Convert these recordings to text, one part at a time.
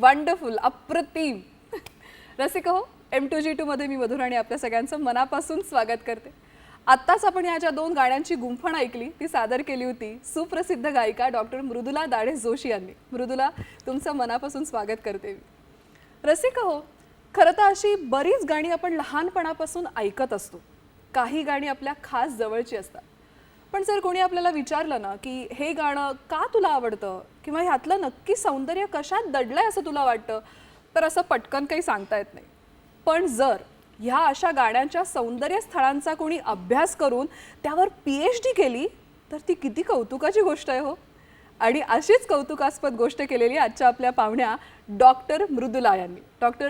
Wonderful अप्रतिम. रसिक हो एम टू जी टूमध्ये मी मधुराणी आपल्या सगळ्यांचं मनापासून स्वागत करते. आत्ताच आपण या ज्या दोन गाण्यांची गुंफण ऐकली ती सादर केली होती सुप्रसिद्ध गायिका डॉक्टर मृदुला दाढे जोशी यांनी. मृदुला तुमचं मनापासून स्वागत करते मी. रसिक हो खरं तर अशी बरीच गाणी आपण लहानपणापासून ऐकत असतो. काही गाणी आपल्या खास जवळची असतात. पण जर कोणी आपल्याला विचारलं ना की हे गाणं का तुला आवडतं? किंवा ह्यातलं नक्की सौंदर्य कशात दडलंय असं तुला वाटतं? तर असं पटकन काही सांगता येत नाही. पण जर ह्या अशा गाण्यांच्या सौंदर्य स्थळांचा कोणी अभ्यास करून त्यावर पी एच डी केली तर ती किती कौतुकाची गोष्ट आहे हो. आणि अशीच कौतुकास्पद गोष्ट केलेली आजच्या आपल्या पाहुण्या डॉक्टर मृदुला यांनी. डॉक्टर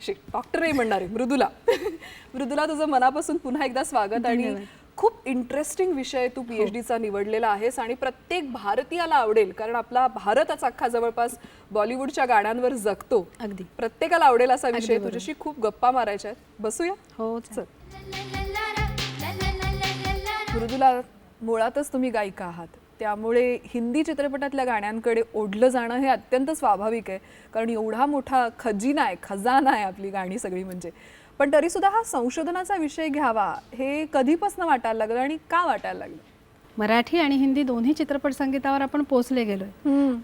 शी डॉक्टरही म्हणणारे मृदुला. मृदुला तुझं मनापासून पुन्हा एकदा स्वागत आणि खूप इंटरेस्टिंग विषय तू पी एच डीचा निवडलेला आहेस आणि प्रत्येक भारतीयाला आवडेल कारण आपला भारतच अख्खा जवळपास बॉलिवूडच्या गाण्यांवर जगतो. अगदी. प्रत्येकाला आवडेल असा विषय तुझ्याशी खूप गप्पा मारायच्या आहेत. बसूया? हो चल. मृदुला मुळातच तुम्ही गायिका आहात. त्यामुळे हिंदी चित्रपटातल्या गाण्यांकडे ओढलं जाणं हे अत्यंत स्वाभाविक आहे कारण एवढा मोठा खजिना आहे खजाना आहे आपली गाणी सगळी म्हणजे. पण तरी सुद्धा हा संशोधनाचा विषय घ्यावा हे कधीपासून वाटायला लागलं आणि का वाटायला लागलं? मराठी आणि हिंदी दोन्ही चित्रपट संगीतावर आपण पोचले गेलोय.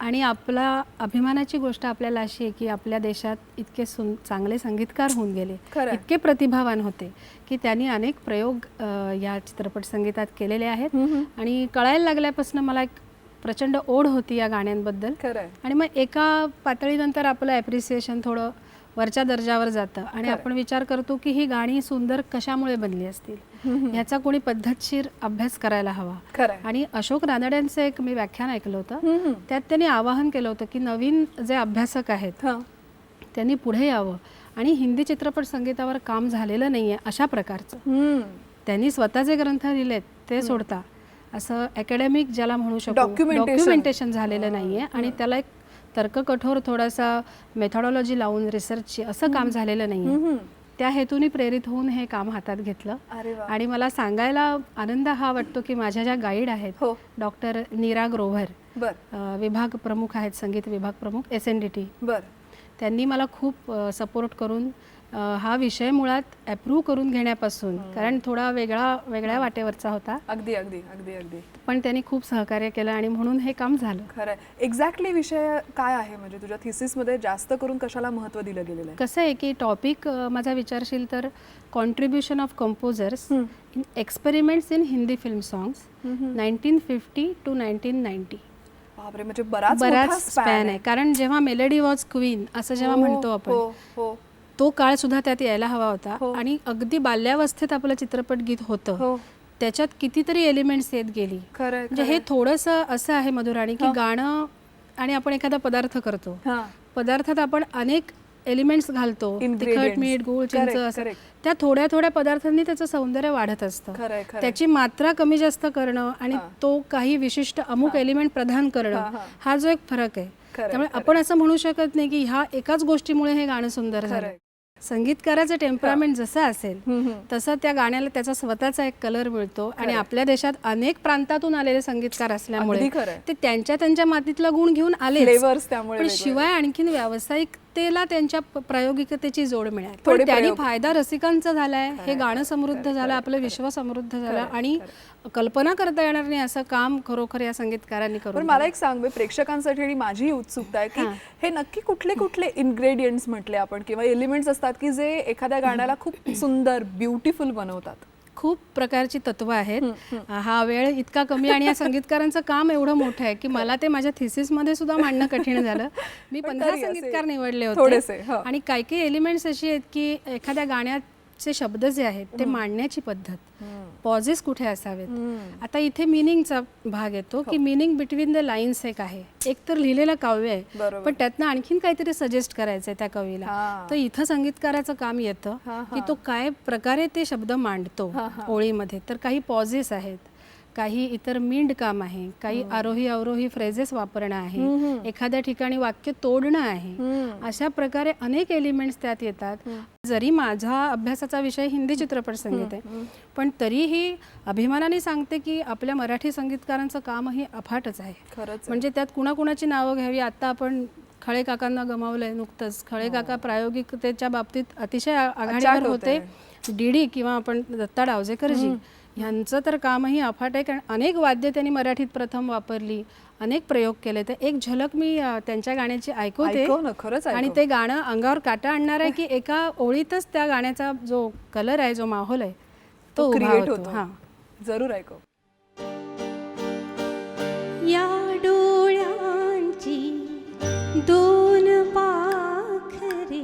आणि आपला अभिमानाची गोष्ट आपल्याला अशी आहे की आपल्या देशात इतके सुन चांगले संगीतकार होऊन गेले. इतके प्रतिभावान होते की त्यांनी अनेक प्रयोग या चित्रपट संगीतात केलेले आहेत. आणि कळायला लागल्यापासून मला एक प्रचंड ओढ होती या गाण्यांबद्दल. आणि मग एका पातळीनंतर आपलं ॲप्रिसिएशन थोडं वरच्या दर्जावर जातं. आणि आपण विचार करतो की ही गाणी सुंदर कशामुळे बनली असतील? याचा कोणी पद्धतशीर अभ्यास करायला हवा. आणि अशोक रानड्यांचं एक मी व्याख्यान ऐकलं होतं. त्यात त्यांनी आवाहन केलं होतं की नवीन जे अभ्यासक आहेत त्यांनी पुढे यावं. आणि हिंदी चित्रपट संगीतावर काम झालेलं नाहीये अशा प्रकारचं. त्यांनी स्वतःचे ग्रंथ लिहिलेत ते सोडता. असं अकॅडमिक ज्याला म्हणू शकतो. डॉक्युमेंटेशन झालेलं नाहीये. आणि त्याला एक तर्ककठोर थोडासा मेथॉडॉलॉजी लावून रिसर्चची असं काम झालेलं हम्म. त्या हेतूने प्रेरित होऊन हे काम हातात घेतलं. आणि मला सांगायला आनंद हा वाटतो की माझ्या ज्या गाईड आहेत हो. डॉक्टर नीरा ग्रोव्हर विभाग प्रमुख आहेत संगीत विभाग प्रमुख एस एन डी टी बर. त्यांनी मला खूप सपोर्ट करून हा विषय मुळात अप्रूव्ह करून घेण्यापासून कारण थोडा वेगळा वेगळ्या वाटेवरचा होता. अगदी अगदी अगदी अगदी. पण त्यांनी खूप सहकार्य केलं आणि म्हणून हे काम झालं. खरंय. एक्झॅक्टली विषय काय आहे? म्हणजे तुझ्या थिसिसमध्ये जास्त करून कशाला महत्त्व दिलं गेलेलं आहे? कसं आहे की टॉपिक माझा विचारशील तर contribution of composers in experiments in Hindi film songs nineteen fifty two nineteen ninety म्हणजे बराच बराच स्पॅन आहे. कारण जेव्हा मेलडी वॉज क्वीन असं जेव्हा हो, म्हणतो आपण हो हो. तो काळ सुद्धा त्यात यायला हवा हो. होता आणि अगदी बाल्यावस्थेत आपलं चित्रपट गीत होतं. हो. त्याच्यात कितीतरी एलिमेंट्स येत गेली. म्हणजे हे थोडंसं असं आहे मधुराणी की गाणं आणि आपण एखादा पदार्थ करतो. हा. पदार्थात आपण अनेक एलिमेंट्स घालतो. तिखट. मीठ गूळ चिंच Correct, असं. correct. त्या थोड्या थोड्या पदार्थांनी त्याचं सौंदर्य वाढत असतं. खरंय खरंय त्याची मात्रा कमी जास्त करणं आणि तो काही विशिष्ट अमुक एलिमेंट प्रदान हा, करणं हा. हा जो एक फरक आहे. त्यामुळे. आपण असं म्हणू शकत नाही की ह्या एकाच गोष्टीमुळे हे गाणं सुंदर झालं. संगीतकाराचं टेम्परामेंट जसं असेल. तसं त्या गाण्याला त्याचा स्वतःचा एक कलर मिळतो आणि आपल्या देशात अनेक प्रांतातून आलेले संगीतकार असल्यामुळे. ते त्यांच्या त्यांच्या मातीतला गुण घेऊन आले पण. शिवाय आणखीन व्यावसायिकतेला त्यांच्या प्रायोगिकतेची जोड मिळाली. पण त्यांनी. फायदा रसिकांचा झालाय हे गाणं समृद्ध झालं आपलं विश्व समृद्ध झालं आणि कल्पना करता येणार नाही असं काम खरोखर या संगीतकारांनी पण करून मला एक सांग प्रेक्षकांसाठी आणि माझी उत्सुकता आहे की हे. नक्की कुठले कुठले इन्ग्रेडियंट्स म्हटले आपण किंवा एलिमेंट्स असतात की जे एखाद्या गाण्याला खूप सुंदर ब्युटिफुल बनवतात? खूप प्रकारची तत्व आहेत. हा वेळ इतका कमी आणि या संगीतकारांचं काम एवढं मोठं आहे की मला ते माझ्या थिसिसमध्ये सुद्धा मांडणं कठीण झालं. मी पंधरा संगीतकार निवडले होते. हं. आणि काही काही एलिमेंट्स अशी आहेत की एखाद्या गाण्याचे शब्द जे आहेत ते मांडण्याची पद्धत. पॉझेस कुठे असावेत? आता इथे मिनिंगचा भाग येतो हो. की मिनिंग बिटवीन द लाईन्स एक आहे. एक तर लिहिलेलं काव्य आहे. पण त्यातनं आणखीन काहीतरी सजेस्ट करायचं आहे त्या कवीला. तर इथं संगीतकाराचं काम येतं की तो काय प्रकारे ते शब्द मांडतो ओळीमध्ये. तर काही पॉझेस आहेत. काही इतर मिंड काम आहे काही आरोही अवरोही फ्रेजेस वापरणं आहे एखाद्या ठिकाणी वाक्य तोडणं आहे अशा प्रकारे अनेक एलिमेंट्स त्यात येतात. जरी माझा अभ्यासाचा विषय हिंदी चित्रपट संगीत आहे पण तरीही अभिमानाने सांगते की आपल्या मराठी संगीतकारांचं कामही अफाटच आहे. खरंच म्हणजे त्यात कुणाकुणाची नावं घ्यावी आता आपण खळे काकांना गमावलंय नुकतंच. खळे काका प्रायोगिकतेच्या बाबतीत अतिशय आघाडीवर होते डीडी किंवा आपण दत्ता डावजेकरजी. ह्यांचं तर कामही अफाट आहे कारण अनेक वाद्य त्यांनी मराठीत प्रथम वापरली अनेक प्रयोग केले. तर एक झलक मी त्यांच्या गाण्याची ऐकवते. खरंच आणि. ते गाणं अंगावर काटा आणणार आहे की एका ओळीतच त्या गाण्याचा जो कलर आहे जो माहोल आहे तो उभा क्रिएट होतो. होतो. हां. जरूर ऐकव. या डोळ्यांची दोन पाखरे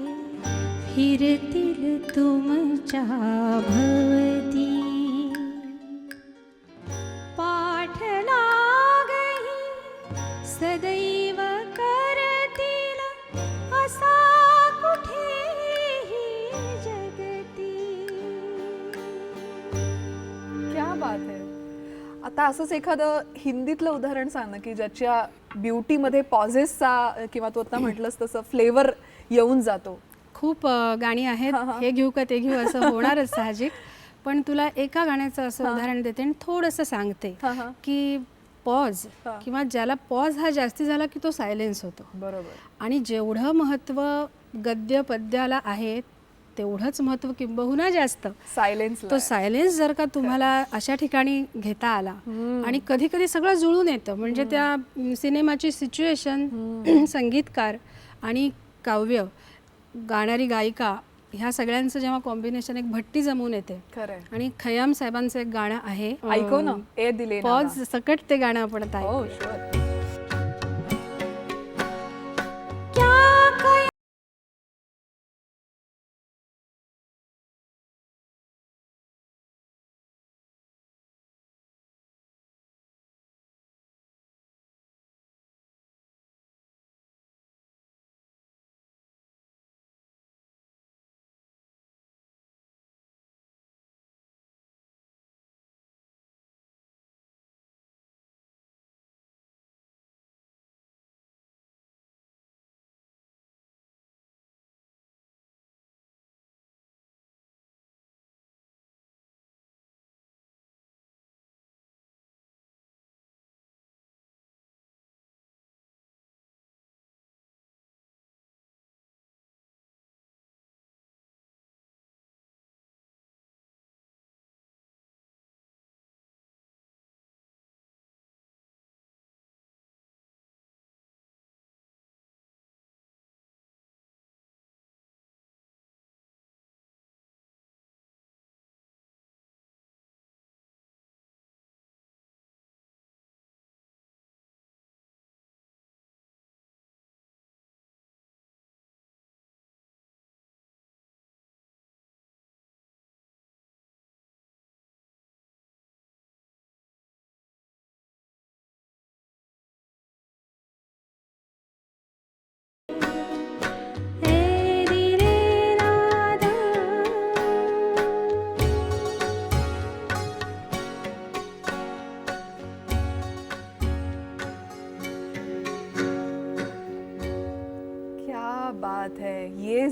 फिरतील तुमच्या असंच एखादं हिंदीतलं उदाहरण सांग ना की ज्याच्या ब्युटीमध्ये पॉझेसचा किंवा तू आता म्हटलंस तसं फ्लेवर येऊन जातो. खूप गाणी आहेत. हे घेऊ का ते घेऊ असं होणारच साहजिक. पण तुला एका गाण्याचं असं उदाहरण देते आणि थोडंसं सांगते. की पॉज. किंवा ज्याला पॉज हा जास्ती झाला की तो सायलेन्स होतो. बरोबर. आणि जेवढं महत्त्व गद्य पद्याला आहे तेवढंच महत्त्व किंबहुना जास्त. सायलेन्स तो सायलेन्स जर का तुम्हाला अशा ठिकाणी घेता आला आणि कधी कधी सगळं जुळून येतं म्हणजे त्या सिनेमाची सिच्युएशन संगीतकार आणि काव्य गाणारी गायिका ह्या सगळ्यांचं जेव्हा कॉम्बिनेशन एक भट्टी जमून येते. आणि खयाम साहेबांचं एक गाणं आहे ऐकव ना. ए दिले पॉज सकट ते गाणं आपण आता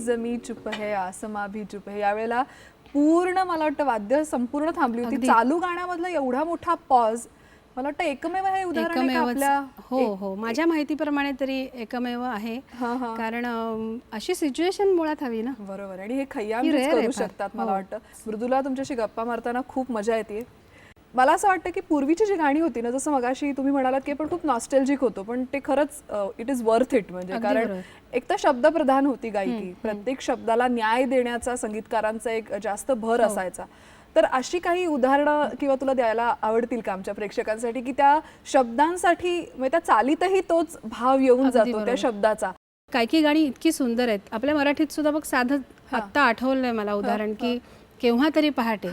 जमी चुप है आसमा भी चुप है यावेळेला पूर्ण मला वाटतं वाद्य संपूर्ण थांबली होती. अगदी. चालू गाण्यामधला एवढा मोठा पॉज मला वाटतं एकमेव हे उदाहरण आहे का एकमेवच. आपल्या? हो हो. माझ्या माहितीप्रमाणे तरी एकमेव आहे. हा, हा. कारण अम, अशी सिच्युएशन मुळात हवी ना. बरोबर. आणि हे खय्याम ही rare करू आहे फार. शकतात मला हो. वाटतं. मृदुला तुमच्याशी गप्पा मारताना खूप मजा येते. मला असं वाटतं की पूर्वीची जी गाणी होती ना जसं मगाशी तुम्ही म्हणालात की आपण खूप नॉस्टेल्जिक होतो पण ते खरंच इट इज वर्थ इट म्हणजे. कारण. एक तर शब्दप्रधान होती गायकी. प्रत्येक शब्दाला न्याय देण्याचा संगीतकारांचा एक जास्त भर हो. असायचा. तर अशी काही उदाहरणं किंवा तुला द्यायला आवडतील का आमच्या प्रेक्षकांसाठी की त्या शब्दांसाठी म्हणजे त्या चालीतही तोच भाव येऊन जातो त्या. शब्दाचा? काही काही गाणी इतकी सुंदर आहेत. आपल्या मराठीत सुद्धा बघ साधं आत्ता आठवलंय मला उदाहरण की केव्हा तरी पहाटे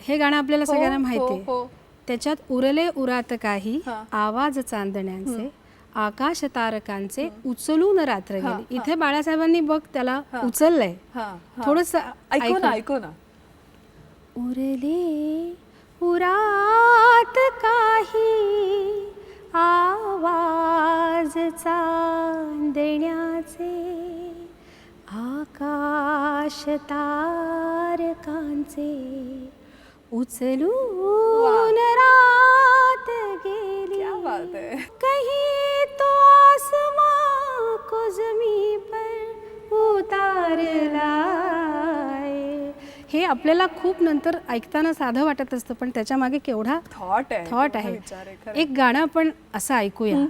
हा. हे गाणं आपल्याला हो, सगळ्यांना हो, माहिती हो. आहे त्याच्यात उरले उरात काही हा. आवाज चांदण्यांचे आकाश तारकांचे उचलून रात्र गेली इथे बाळासाहेबांनी बघ त्याला उचललंय हा, हा. थोडस ऐकू ना ऐकू ना उरले उरात काही आवाज चांदण्याचे आकाश तारकांचे उचलून रात गेली. क्या बात है. कहीं तो आसमां को जमी पर उतार लाए. हे आपल्याला खूप नंतर ऐकताना साधं वाटत असतं पण त्याच्यामागे केवढा थॉट आहे. थॉट आहे. एक गाणं आपण असं ऐकूया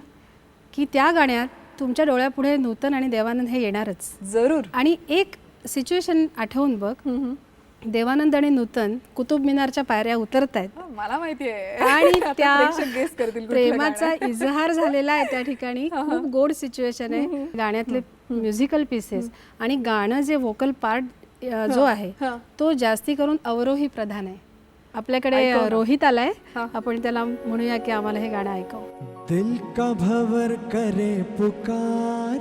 की त्या गाण्यात तुमच्या डोळ्यापुढे नूतन आणि देवानंद हे येणारच. जरूर. आणि एक सिच्युएशन आठवून बघ. देवानंद आणि नूतन कुतुब मिनारच्या पायऱ्या उतरतायत. हा, मला माहिती आहे. आणि त्या प्रेमाचा. इजहार झालेला आहे त्या ठिकाणी. खूप गोड सिच्युएशन आहे गाण्यातले म्युझिकल पीसेस आणि गाणं जे वोकल पार्ट जो आहे. तो जास्ती करून अवरोही प्रधान आहे. आपल्याकडे रोहित आलाय. आपण त्याला म्हणूया की आम्हाला हे गाणं ऐकव. दिल का भवर करे पुकार?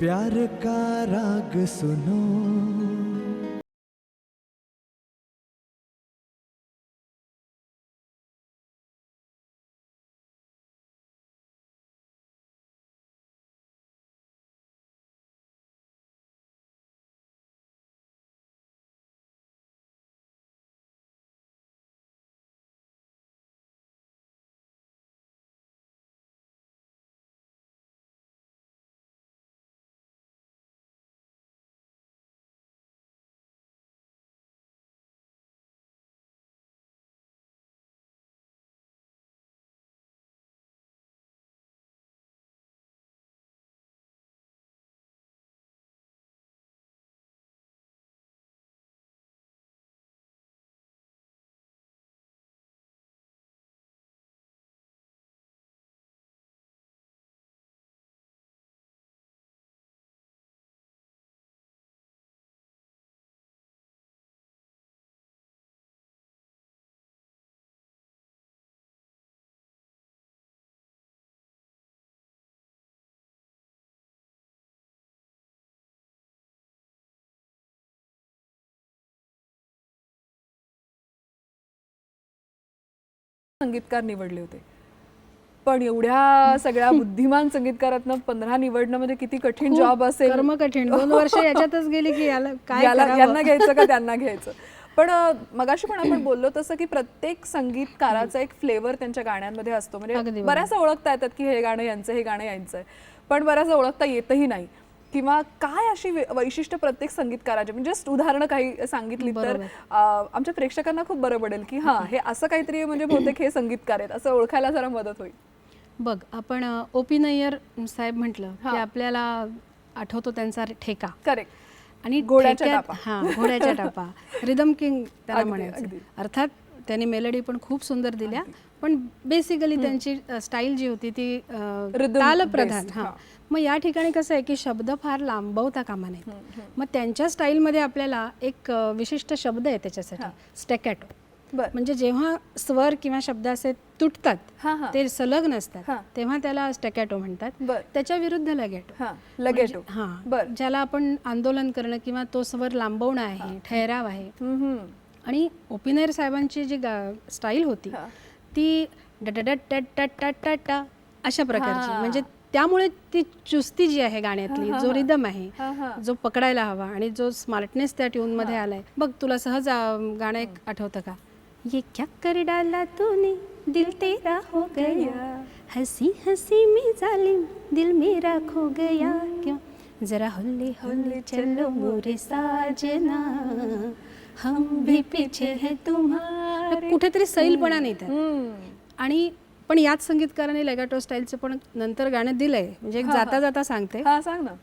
प्यार का राग सुनो? संगीतकार निवडले होते. पण एवढ्या सगळ्या बुद्धिमान संगीतकारातनं पंधरा निवडणं म्हणजे किती कठीण जॉब असेल. कर्म कठीण दोन वर्ष याच्यातच गेली की याला काय याला? यांना घ्यायचं का त्यांना घ्यायचं? पण मगाशी पण आपण बोललो तसं की प्रत्येक संगीतकाराचा एक फ्लेवर त्यांच्या गाण्यांमध्ये असतो. म्हणजे. बऱ्याचदा ओळखता येतात की हे गाणं यांचं हे गाणं यांचं आहे. पण बऱ्याचदा ओळखता येतही नाही. किंवा काय अशी वैशिष्ट्य प्रत्येक संगीतकाराचे? म्हणजे जस्ट उदाहरणं काही सांगितली तर आमच्या प्रेक्षकांना खूप बरं पडेल की हा हे असं काहीतरी म्हणजे बहुतेक हे संगीतकार आहेत असं ओळखायला जरा मदत होईल. बघ आपण ओ पी नय्यर साहेब म्हटलं की. आपल्याला आठवतो त्यांचा ठेका. करेक्ट आणि घोड्याच्या. हा घोड्याच्या टापा. रिदम किंग त्याला म्हणायचं. अर्थात त्यांनी मेलडी पण खूप सुंदर दिल्या. पण बेसिकली त्यांची स्टाईल जी होती ती तालप्रधान. हा. मग या ठिकाणी कसं आहे की शब्द फार लांबवता कामा नयेत. मग त्यांच्या स्टाईलमध्ये आपल्याला एक विशिष्ट शब्द आहे त्याच्यासाठी. स्टेकॅटो म्हणजे जेव्हा स्वर किंवा शब्द असे तुटतात. ते सलग नसतात. तेव्हा त्याला स्टेकॅटो म्हणतात. त्याच्या विरुद्ध लगेटो हा. लगेटो हा. ज्याला आपण आंदोलन करणं किंवा तो स्वर लांबवणं आहे ठहराव आहे. आणि ओपिनर साहेबांची जी स्टाईल होती. ती अशा प्रकारची. म्हणजे त्यामुळे ती चुस्ती जी आहे गाण्यातली जो रिदम आहे जो पकडायला हवा आणि जो स्मार्टनेस त्या ट्यूनमध्ये आलाय. बघ तुला सहज गाणं एक आठवतं का? ये क्या कर डाला तूने दिल तेरा हो गया. हंसी हंसी में जालिम दिल मेरा खो गया. क्यों? जरा होले होले चलो मोरे साजना. हम भी पीछे है तुम्हारे कुठेतरी सैलपणा नाही त्यात आणि पण याच संगीतकाराने लेगाटो स्टाईलचं पण नंतर गाणं दिलंय. म्हणजे एक जाता जाता सांगते. हा सांग ना.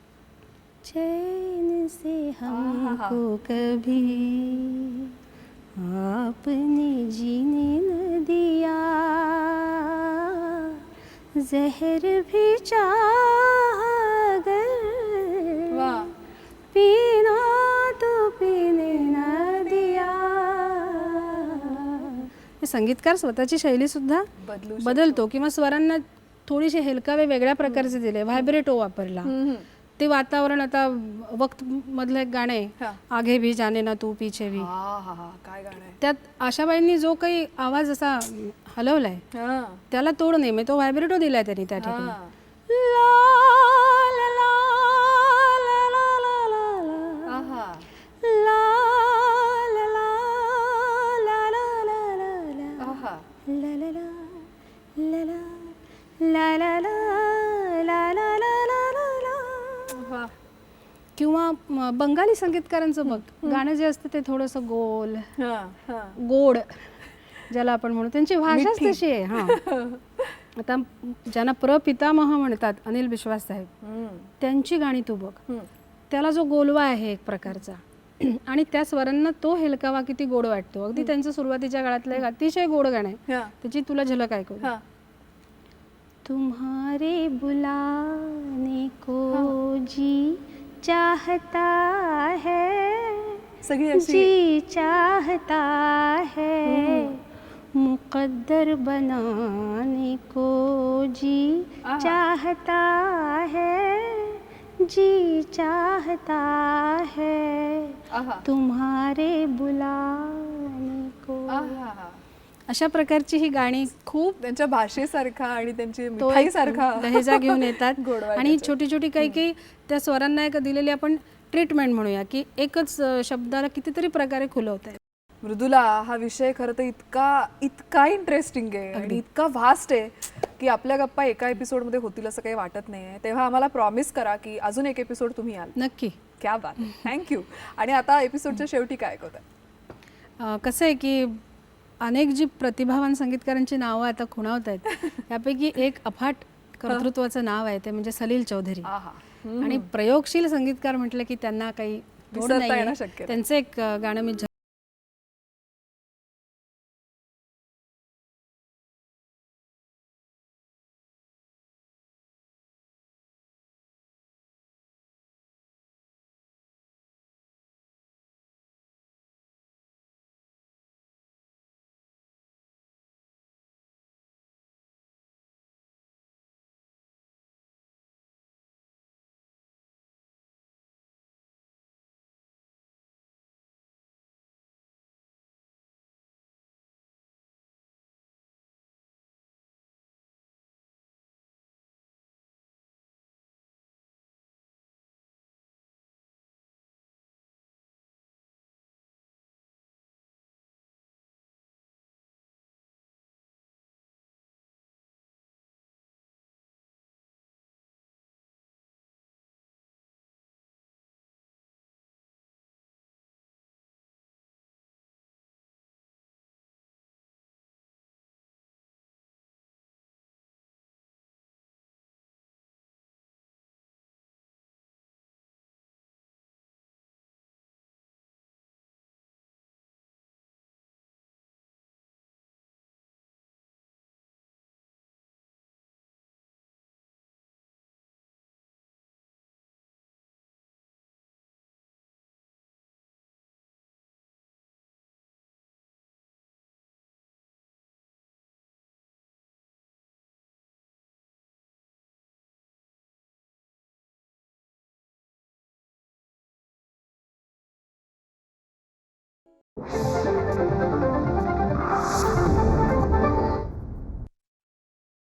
चैन से हमको कभी आपने जीने न दिया जहर भी वा पीना संगीतकार स्वतःची शैली सुद्धा बदलू बदलतो किंवा स्वरांना थोडीशी हेलकावे वेगळ्या प्रकारचे दिले. व्हायब्रेटो वापरला. ते वातावरण आता वक्त मधलं एक गाणं आहे. आगे भी जाने ना तू पीछे भी. काय गाणं आहे? त्यात आशाबाईंनी जो काही आवाज असा हलवलाय त्याला तोड नाही. म्हणजे तो व्हायब्रेटो दिलाय त्यांनी त्या ठिकाणी. ला ला ला ला ला ला ला ला ला वा. किंवा म, बंगाली संगीतकारांचं बघ गाणं जे असतं ते थोडंसं गोल. गोड ज्याला आपण म्हणू त्यांची भाषाच तशी आहे हा आता ज्यांना प्रपितामह म्हणतात अनिल विश्वास साहेब. त्यांची गाणी तू बघ. त्याला जो गोलवा आहे एक प्रकारचा आणि त्या स्वरांना तो हेलकावा किती गोड वाटतो अगदी त्यांचं सुरुवातीच्या काळातलं एक अतिशय गोड गाणं आहे. त्याची तुला झलक ऐकू. तुम्हारे बुलाने को जी चाहता है। जी चाहता है। मुकद्दर बनाने को जी चाहता है। जी चाहता है। तुम्हारे बुलाने को. अशा प्रकारची ही गाणी खूप त्यांच्या भाषेसारखा आणि त्यांची तो मिठाई एक सारखा लहेजा घेऊन येतात. आणि. छोटी छोटी काही काही त्या स्वरांना एक दिलेली आपण ट्रीटमेंट म्हणूया की एकच शब्दाला कितीतरी प्रकारे खुलवत आहे मृदुला हा विषय खरं तर इतका इतका इंटरेस्टिंग आहे आणि इतका व्हास्ट आहे की आपल्या गप्पा एका एपिसोडमध्ये होतील असं काही वाटत नाही आहे तेव्हा आम्हाला प्रॉमिस करा की अजून एक एपिसोड तुम्ही याल. नक्की. क्या बात थँक्यू आणि आता एपिसोडच्या शेवटी काय ऐकवत अं, कसं आहे की अनेक जी प्रतिभावान संगीतकारांची नावं आता खुणावत आहेत यापैकी एक अफाट कर्तृत्वाचं नाव आहे ते म्हणजे सलील चौधरी. आणि प्रयोगशील संगीतकार म्हटलं की त्यांना काही. त्यांचं एक गाणं मी Música